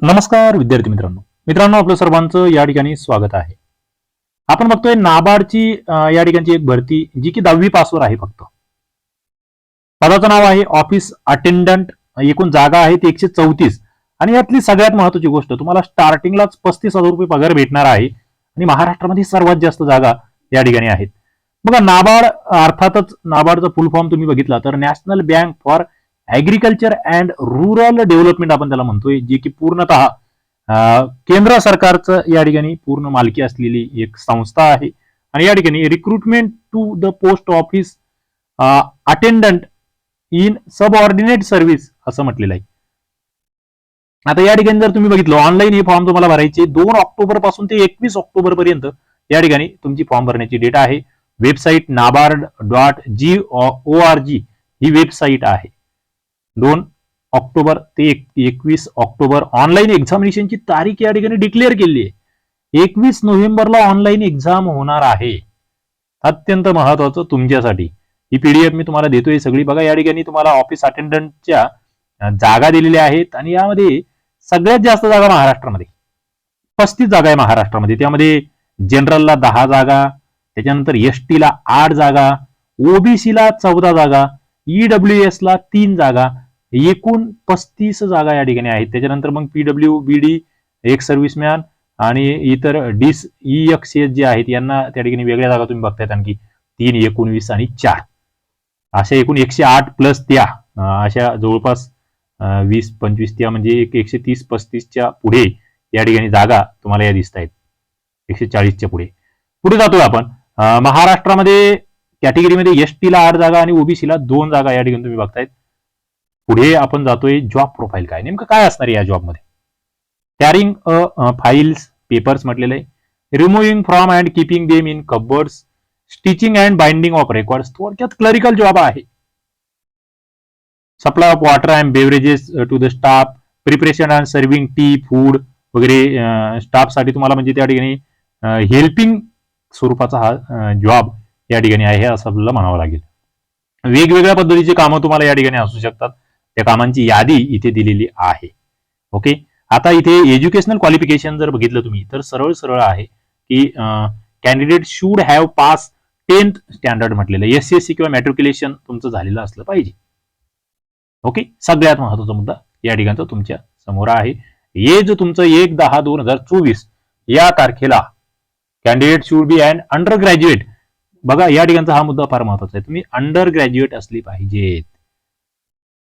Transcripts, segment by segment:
नमस्कार विद्यार्थी मित्रांनो. मित्रांनो आपलं सर्वांचं या ठिकाणी स्वागत आहे. आपण बघतोय नाबार्डची या ठिकाणची एक भरती जी की दहावी पासवर आहे फक्त. पदाचं नाव आहे ऑफिस अटेंडंट. एकूण जागा आहे ती एकशे चौतीस. आणि यातली सगळ्यात महत्वाची गोष्ट तुम्हाला स्टार्टिंगलाच पस्तीस हजार रुपये पगार भेटणार आहे. आणि महाराष्ट्रामध्ये सर्वात जास्त जागा या ठिकाणी आहेत. बघा नाबार्ड अर्थातच नाबार्डचा फुल फॉर्म तुम्ही बघितला तर national bank for agriculture and rural development आपण त्याला म्हणतोय जे की पूर्णतः केंद्र सरकारचं या ठिकाणी पूर्ण मालकी असलेली एक संस्था आहे. आणि या ठिकाणी recruitment to the post office attendant in subordinate service असं म्हटलेलं आहे. आता या ठिकाणी जर तुम्ही बघितलं ऑनलाईन हे फॉर्म तुम्हाला भरायचे दोन ऑक्टोबरपासून ते एकवीस ऑक्टोबर पर्यंत या ठिकाणी तुमची फॉर्म भरण्याची डेट आहे. Website NABARD dot G O R G ही वेबसाईट आहे. दोन ऑक्टोबर ते एकवीस ऑक्टोबर. ऑनलाईन एक्झामिनेशनची तारीख या ठिकाणी डिक्लेअर केली आहे एकवीस नोव्हेंबरला ऑनलाईन एक्झाम होणार आहे. अत्यंत महत्वाचं तुमच्यासाठी. ही पीडीएफ मी तुम्हाला देतोय. सगळी बघा या ठिकाणी तुम्हाला ऑफिस अटेंडंटच्या जागा दिलेल्या आहेत. आणि यामध्ये सगळ्यात जास्त जागा महाराष्ट्रामध्ये. पस्तीस जागा आहे महाराष्ट्रामध्ये. त्यामध्ये जनरलला दहा जागा त्याच्यानंतर एस ला आठ जागा ओबीसीला चौदा जागा ईडब्ल्यू एस ला तीन जागा एकूण पस्तीस जागा या ठिकाणी आहेत. त्याच्यानंतर मग पीडब्ल्यू बीडी एक सर्व्हिसमॅन आणि इतर डिस ई एक्स एस जे आहेत यांना त्या ठिकाणी वेगळ्या जागा तुम्ही बघतायत आणखी तीन एकोणवीस आणि चार. अशा एकूण एकशे आठ प्लस त्या अशा जवळपास वीस पंचवीस त्या म्हणजे एक एकशे तीस पस्तीसच्या पुढे या ठिकाणी जागा तुम्हाला या दिसत आहेत एकशे चाळीसच्या पुढे. पुढे जातो आपण. महाराष्ट्रामध्ये कॅटेगरीमध्ये एस ला आठ जागा आणि ओबीसीला दोन जागा या ठिकाणी तुम्ही बघतायत. पुढे आपण जातोय जॉब प्रोफाईल काय? नेमकं काय असणार या जॉबमध्ये कॅरिंग अ फाईल्स पेपर्स म्हटलेले आहे. Removing from and keeping them in cupboards stitching and binding of records थोडक्यात क्लरिकल जॉब आहे. Supply of water and beverages to the staff preparation and serving tea food वगैरे स्टाफसाठी तुम्हाला म्हणजे त्या ठिकाणी हेल्पिंग स्वरूपाचा हा जॉब या ठिकाणी आहे असं आपल्याला म्हणावं लागेल. वेगवेगळ्या पद्धतीची कामं तुम्हाला या ठिकाणी असू शकतात. त्या कामांची यादी इथे दिलेली आहे. ओके आता इथे एज्युकेशनल क्वालिफिकेशन जर बघितलं तुम्ही तर सरळ सरळ आहे की candidate should have pass tenth standard म्हटलेलं एस सी एस सी किंवा मॅट्रिक्युलेशन तुमचं झालेलं असलं पाहिजे. ओके सगळ्यात महत्त्वाचा मुद्दा या ठिकाणचा तुमच्यासमोर आहे. एज तुमचं एक दहा दोन हजार चोवीस या तारखेला candidate should be and undergraduate बघा या ठिकाणचा हा मुद्दा फार महत्त्वाचा आहे. तुम्ही अंडर ग्रॅज्युएट असली पाहिजेत.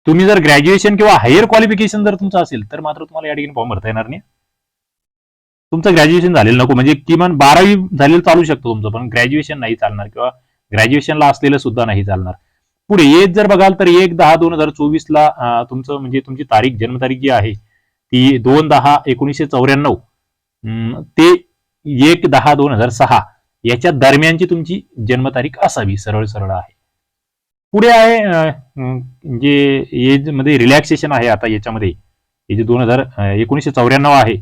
तुम्ही जर ग्रॅज्युएशन किंवा हायर क्वालिफिकेशन जर तुमचं असेल तर मात्र तुम्हाला या ठिकाणी फॉर्म भरता येणार नाही. तुमचं ग्रॅज्युएशन झालेलं नको म्हणजे किमान बारावी झालेलं चालू शकतो तुमचं पण ग्रॅज्युएशन नाही चालणार किंवा ग्रॅज्युएशनला असलेलं सुद्धा नाही चालणार. पुढे एज जर बघाल तर एक दहा दोन हजार चोवीस ला तुमचं म्हणजे तुमची तारीख जन्मतारीख जी आहे ती दोन दहा एकोणीसशे चौऱ्याण्णव ते एक दहा दोन हजार सहा याच्या दरम्यानची तुमची जन्मतारीख असावी सरळ सरळ आहे. पुढे आहे जे एजमध्ये रिलॅक्सेशन आहे आता याच्यामध्ये. हे जे दोन हजार एकोणीसशे चौऱ्याण्णव आहे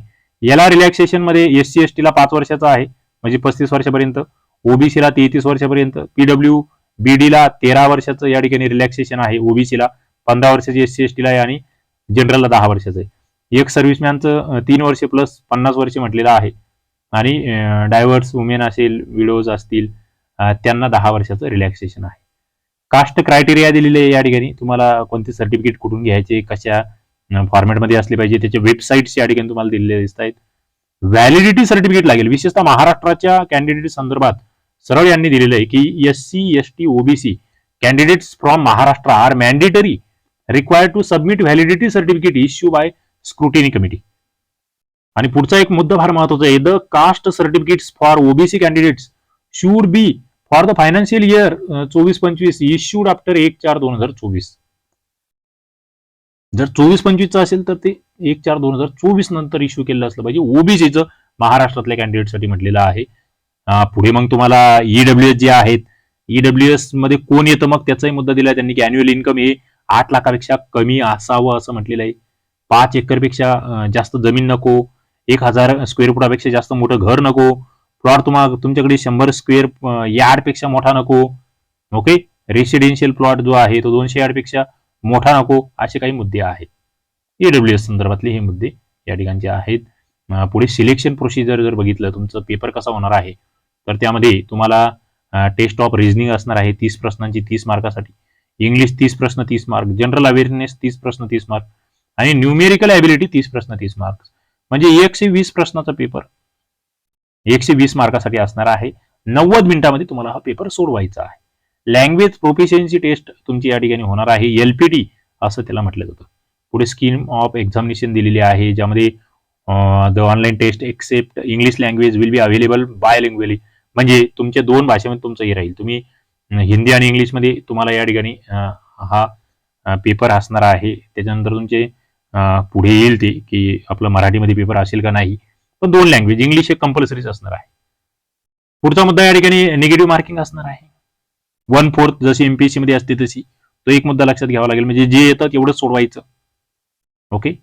याला रिलॅक्सेशनमध्ये एस सी एस टीला पाच वर्षाचा आहे म्हणजे पस्तीस वर्षापर्यंत. ओबीसीला तेहतीस वर्षापर्यंत. पीडब्ल्यू बीडीला तेरा वर्षाचं या ठिकाणी रिलॅक्सेशन आहे ओबीसीला पंधरा वर्षाची एस सी एस टीला आहे आणि जनरलला दहा वर्षाचं आहे. एक सर्व्हिसमॅनचं तीन वर्ष प्लस पन्नास वर्ष म्हटलेलं आहे. आणि डायव्हर्स वुमेन असेल विडोज असतील त्यांना दहा वर्षाचं रिलॅक्सेशन आहे. कास्ट क्रायटेरिया दिलेले आहे या ठिकाणी. तुम्हाला कोणते सर्टिफिकेट कुठून घ्यायचे कशा फॉर्मॅटमध्ये असले पाहिजे त्याचे वेबसाईट्स या ठिकाणी तुम्हाला दिलेले दिसत आहेत व्हॅलिडिटी सर्टिफिकेट लागेल. विशेषतः महाराष्ट्राच्या कॅन्डिडेट संदर्भात सरळ यांनी दिलेलं आहे की S C S T OBC candidates from Maharashtra are mandatory require to submit validity certificate issue by scrutiny committee आणि पुढचा एक मुद्दा फार महत्त्वाचा आहे. The caste certificates for OBC candidates should be for the financial year चोवीस पंचवीस issued after एक चार दोन हजार चोवीस. जर चोवीस पंचवीसचं असेल तर ते एक चार दोन हजार चोवीस नंतर इश्यू केलेलं असलं पाहिजे. ओबीसीचं महाराष्ट्रातल्या कॅन्डिडेटसाठी म्हटलेलं आहे. पुढे मग तुम्हाला ईडब्ल्यू एस जे आहेत ईडब्ल्यू एसमध्ये कोण येतं मग? त्याचाही मुद्दा दिला त्यांनी की अॅन्युअल इन्कम हे आठ लाखापेक्षा कमी असावं असं म्हटलेलं आहे. पाच एकरपेक्षा जास्त जमीन नको. एक हजार स्क्वेअर फुटापेक्षा जास्त मोठं घर नको. प्लॉट तुम्हाला तुमच्याकडे शंभर स्क्वेअर यार्डपेक्षा मोठा नको. ओके रेसिडेन्शियल प्लॉट जो आहे तो दोनशे यार्डपेक्षा मोठा नको असे काही मुद्दे आहेत. ईडब्ल्यू एस संदर्भातले हे मुद्दे या ठिकाणचे आहेत. पुढे सिलेक्शन प्रोसिजर जर बघितलं तुमचं पेपर कसा होणार आहे तर त्यामध्ये तुम्हाला टेस्ट ऑफ रिझनिंग असणार आहे तीस प्रश्नांची तीस मार्कासाठी. इंग्लिश तीस प्रश्न तीस मार्क जनरल अवेअरनेस तीस प्रश्न तीस मार्क आणि न्यूमेरिकल ॲबिलिटी तीस प्रश्न तीस मार्क्स म्हणजे एकशे वीस प्रश्नाचा पेपर एकशे वीस मार्कासाठी असणार आहे. नव्वद मिनिटामध्ये तुम्हाला हा पेपर सोडवायचा आहे. लँग्वेज प्रोफिशियन्सी टेस्ट तुमची या ठिकाणी होणार आहे. एलपीटी असं त्याला म्हटलं जातं. पुढे स्कीम ऑफ एक्झामिनेशन दिलेली आहे ज्यामध्ये the online test except English language will be available by language म्हणजे तुमच्या दोन भाषेमध्ये तुमचं हे राहील. तुम्ही हिंदी आणि इंग्लिशमध्ये तुम्हाला या ठिकाणी हा पेपर असणार आहे. त्याच्यानंतर तुमचे पुढे येईल ते की आपलं मराठीमध्ये पेपर असेल का नाही. पण दोन लँग्वेज इंग्लिश हे कंपल्सरीच असणार आहे. पुढचा मुद्दा या ठिकाणी निगेटिव्ह मार्किंग असणार आहे. वन फोर्थ जशी एमपीएससी मध्ये असते तशी तो एक मुद्दा लक्षात घ्यावा लागेल. म्हणजे जे येतं तेवढं सोडवायचं. ओके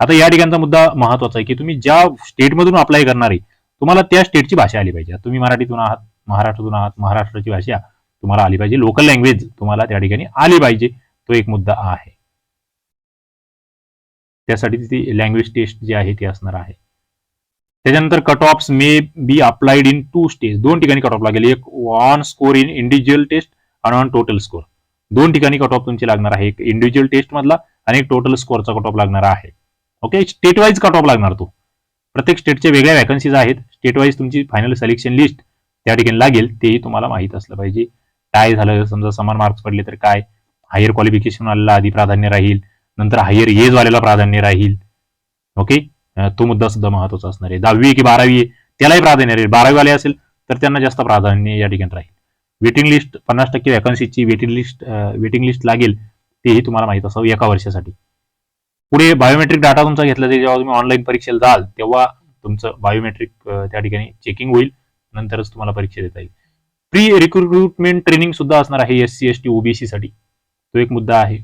आता या ठिकाणचा मुद्दा महत्त्वाचा आहे की तुम्ही ज्या स्टेटमधून अप्लाय करणार आहे तुम्हाला त्या स्टेटची भाषा आली पाहिजे. तुम्ही मराठीतून आहात महाराष्ट्रातून आहात महाराष्ट्राची भाषा तुम्हाला आली पाहिजे. लोकल लँग्वेज तुम्हाला त्या ठिकाणी आली पाहिजे. तो एक मुद्दा आहे. त्यासाठी ती लँग्वेज टेस्ट जी आहे ती असणार आहे. त्याच्यानंतर cut off may be applied in two stage दोन ठिकाणी कट ऑफ लागेल. एक on score in individual test आणि ऑन टोटल स्कोर दोन ठिकाणी कट ऑफ तुमची लागणार आहे. एक इंडिव्हिज्युअल टेस्ट मधला आणि एक टोटल स्कोरचा कट ऑफ लागणार आहे. Okay state wise cut off लागणार तो. प्रत्येक स्टेटच्या वेगळ्या वॅकन्सीज आहेत. स्टेट वाईज तुमची फायनल सिलेक्शन लिस्ट त्या ठिकाणी लागेल. तेही तुम्हाला माहीत असलं पाहिजे. काय झालं समजा समान मार्क्स पडले तर काय? हायर क्वालिफिकेशन वाल्याला आधी प्राधान्य राहील. नंतर हायर एज वाल्याला प्राधान्य राहील. ओके तो मुद्दा सुद्धा महत्त्वाचा असणार आहे. दहावी की बारावी त्यालाही प्राधान्य राहील बारावी वाले असेल तर त्यांना जास्त प्राधान्य या ठिकाणी राहील. वेटिंग लिस्ट पन्नास टक्के वॅकन्सीची वेटिंग लिस्ट वेटिंग लिस्ट लागेल तेही तुम्हाला माहीत असावं एका वर्षासाठी. पुढे बायोमेट्रिक डाटा तुमचा घेतला जाईल. जेव्हा तुम्ही ऑनलाईन परीक्षेला जाल तेव्हा तुमचं बायोमेट्रिक त्या ठिकाणी चेकिंग होईल. नंतरच तुम्हाला परीक्षा देता येईल. प्री रिक्रुटमेंट ट्रेनिंग सुद्धा असणार आहे S C S T OBC साठी. तो एक मुद्दा आहे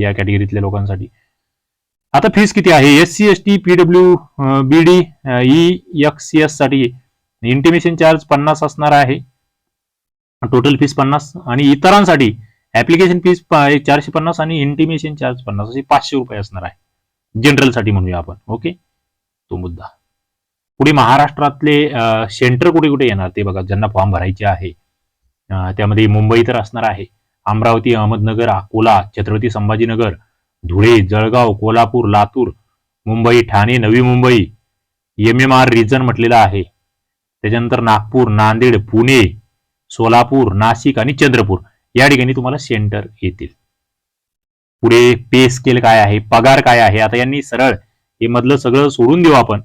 या कॅटेगरीतल्या लोकांसाठी. आता फीस किती आहे? S C S T PW B D E X एससाठी intimation charge पन्नास असणार आहे. टोटल फीस पन्नास आणि इतरांसाठी ऍप्लिकेशन फीस चारशे पन्नास आणि इंटिमेशन चार्ज पन्नास असे पाचशे रुपये असणार आहे. जनरलसाठी म्हणूया आपण ओके तो मुद्दा. पुढे महाराष्ट्रातले सेंटर कुठे कुठे येणार? ते बघा ज्यांना फॉर्म भरायचे आहे. त्यामध्ये मुंबई तर असणार आहे. Amravati Ahmednagar Akola Chhatrapati Sambhajinagar Dhule Jalgaon Kolhapur Latur Mumbai Thane Navi Mumbai M M R region म्हटलेलं आहे. त्याच्यानंतर नागपूर नांदेड पुणे सोलापूर नाशिक आणि चंद्रपूर या ठिकाणी तुम्हाला सेंटर येतील. पुढे पे स्केल काय आहे पगार काय आहे आता यांनी सरळ हे मधलं सगळं सोडून देऊ आपण.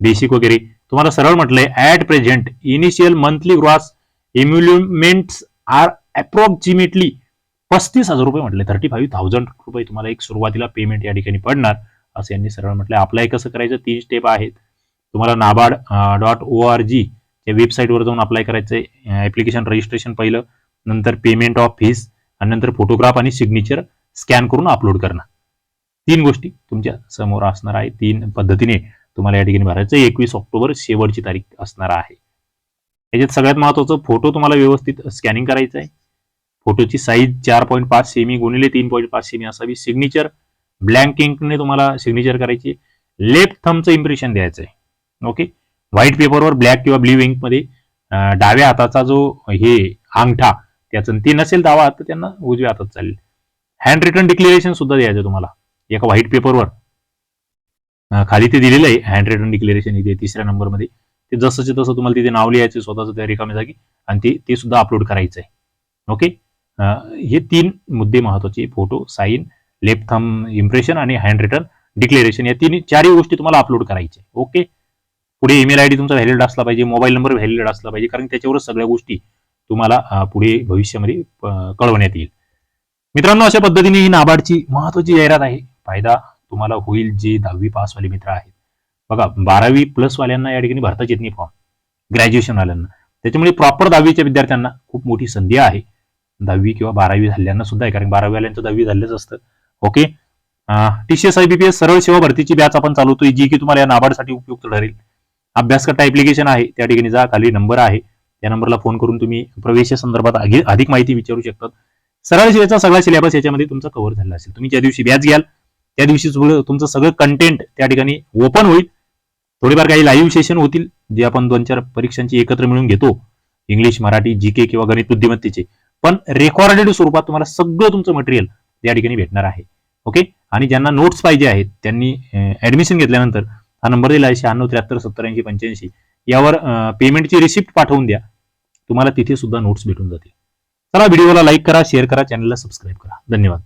बेसिक वगैरे. तुम्हाला सरळ म्हटलंय at present initial monthly gross emoluments are approximately पस्तीस हजार रुपये म्हटले. थर्टी फाईव्ह थाउजंड रुपये तुम्हाला एक सुरुवातीला पेमेंट या ठिकाणी पडणार असं यांनी सरळ म्हटलं. अप्लाय कसं करायचं? तीन स्टेप आहेत. तुम्हाला NABARD dot O R G या वेबसाईटवर जाऊन अप्लाय करायचं ऍप्लिकेशन रजिस्ट्रेशन पहिलं नंतर पेमेंट ऑफ फीस आणि नंतर फोटोग्राफ आणि सिग्नेचर स्कॅन करून अपलोड करणं तीन गोष्टी तुमच्यासमोर असणार आहे. तीन पद्धतीने तुम्हाला या ठिकाणी भरायचं एकवीस ऑक्टोबर शेवटची तारीख असणार आहे. याच्यात सगळ्यात महत्वाचं फोटो तुम्हाला व्यवस्थित स्कॅनिंग करायचं आहे. फोटोची साईज चार पॉईंट पाच सेमी गुणिले तीन पॉईंट पाच सेमी असावी. सिग्नेचर ब्लँक इंकने तुम्हाला सिग्नेचर करायची लेफ्ट थमचं इम्प्रेशन द्यायचं आहे. ओके व्हाईट पेपरवर ब्लॅक किंवा ब्ल्यू इंकमध्ये डाव्या हाताचा जो हे अंगठा त्याचं ते नसेल डावा हात तर त्यांना उजव्या हातात चालेल. हँड रिटर्न डिक्लेरेशन सुद्धा द्यायचं तुम्हाला. एका व्हाईट पेपरवर खाली ते दिलेलं आहे हँड रिटर्न डिक्लेरेशन इथे तिसऱ्या नंबरमध्ये. ते जसंचे तसं तुम्हाला तिथे नाव लिहायचं स्वतःचं त्या रिकाम्या जागी आणि ते ते सुद्धा अपलोड करायचं आहे. ओके हे तीन मुद्दे महत्त्वाचे. Photo sign left thumb impression आणि हँड रिटर्न डिक्लेरेशन या तीन चारही गोष्टी तुम्हाला अपलोड करायचे. ओके पुढे ईमेल आयडी तुमचा व्हॅलिड असला पाहिजे मोबाईल नंबर व्हॅलिड असला पाहिजे कारण त्याच्यावरच सगळ्या गोष्टी तुम्हाला पुढे भविष्यामध्ये कळवण्यात येईल. मित्रांनो अशा पद्धतीने ही नाबार्डची महत्वाची जाहिरात आहे. फायदा तुम्हाला होईल जे दहावी पासवाले मित्र आहेत. बघा बारावी प्लस वाल्यांना या ठिकाणी भरताच येत नाही फॉर्म ग्रॅज्युएशन वाल्यांना. त्याच्यामुळे प्रॉपर दहावीच्या विद्यार्थ्यांना खूप मोठी संधी आहे. दहावी किंवा बारावी झाल्यांना सुद्धा आहे कारण बारावी दहावी झालेच असतं. ओके टीसीएस आयबीपीएस सरळ सेवा भरतीची बॅच आपण चालवतोय जी की तुम्हाला या नाबार्डसाठी उपयुक्त ठरेल. अभ्यास करता ऍप्लिकेशन आहे त्या ठिकाणी जा खाली नंबर आहे. त्या नंबरला फोन करून तुम्ही प्रवेश संदर्भात अधिक माहिती विचारू शकतात. सरळ सेवेचा सगळा सिलेबस याच्यामध्ये तुमचा कव्हर झालेला असेल. तुम्ही ज्या दिवशी बॅच घ्याल त्या दिवशी तुमचं सगळं कंटेंट त्या ठिकाणी ओपन होईल. थोडेफार काही लाईव्ह सेशन होतील जे आपण दोन चार परीक्षांची एकत्र मिळून घेतो. इंग्लिश मराठी जी के किंवा गणित बुद्धिमत्तेचे. पण रेकॉर्डेड स्वरूपात तुम्हाला सगळं तुमचं मटेरियल या ठिकाणी भेटणार आहे. ओके आणि ज्यांना नोट्स पाहिजे आहेत त्यांनी ऍडमिशन घेतल्यानंतर हा नंबर दिला आहे शहाण्णव त्र्याहत्तर सत्तर ऐंशी पंच्याऐंशी. यावर पेमेंटची रिसिप्ट पाठवून द्या. तुम्हाला तिथे सुद्धा नोट्स भेटून जातील. चला व्हिडिओला लाईक करा शेअर करा चॅनलला सबस्क्राईब करा. धन्यवाद.